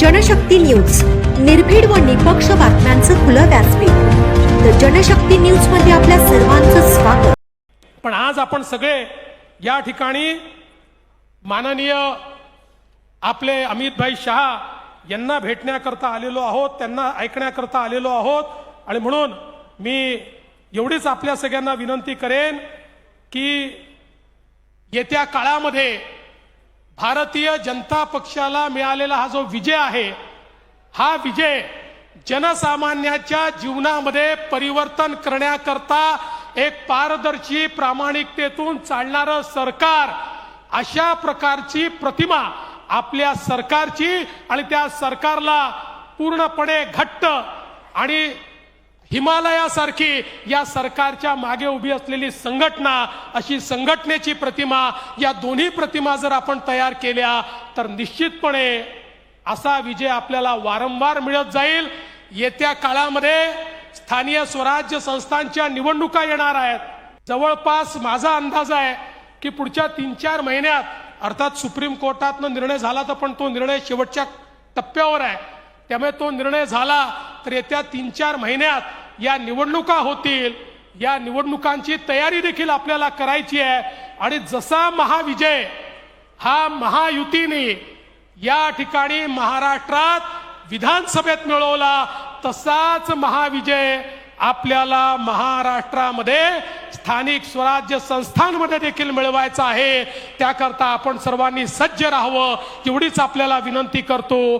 Janshakti news. निर्भीड व निपक्ष बातम्यांचं खुलं व्यासपीठ. तर जनशक्ती न्यूजमध्ये आपल्या सर्वांचं स्वागत. पण आज आपण सगळे या ठिकाणी माननीय आपले अमितभाई शहा यांना भेटण्याकरता आलेलो आहोत त्यांना ऐकण्याकरता आलेलो आहोत. आणि म्हणून मी एवढीच आपल्या सगळ्यांना विनंती करेन की येत्या काळामध्ये भारतीय जनता पक्षाला मिळालेला हा जो विजय आहे हा विजय जनसामान्याच्या जीवनामध्ये परिवर्तन करण्याकरता एक पारदर्शी प्रामाणिकतेतून चालणारं सरकार अशा प्रकारची प्रतिमा आपल्या सरकारची आणि त्या सरकारला पूर्णपणे घट्ट आणि हिमालयासारखी या सरकारच्या मागे उभी असलेली संघटना अशी संघटनेची प्रतिमा या दोन्ही प्रतिमा जर आपण तयार केल्या तर निश्चितपणे असा विजय आपल्याला वारंवार मिळत जाईल. येत्या काळामध्ये स्थानीय स्वराज्य संस्थांच्या निवडणुका येणार आहेत. जवळपास माझा अंदाज आहे की पुढच्या तीन चार महिन्यात अर्थात सुप्रीम कोर्टातनं निर्णय झाला तर पण तो निर्णय शेवटच्या टप्प्यावर आहे. त्यामुळे तो निर्णय झाला तर येत्या तीन चार महिन्यात या निवडणुका होतील. या निवडणुकांची तयारी देखील आपल्याला करायची आहे. आणि जसा महाविजय हा महायुतीने या ठिकाणी महाराष्ट्रात विधानसभेत मिळवला तसाच महाविजय आपल्याला महाराष्ट्रामध्ये स्थानिक स्वराज्य संस्थांमध्ये देखील मिळवायचा आहे. त्याकरता आपण सर्वांनी सज्ज राहावं एवढीच आपल्याला विनंती करतो.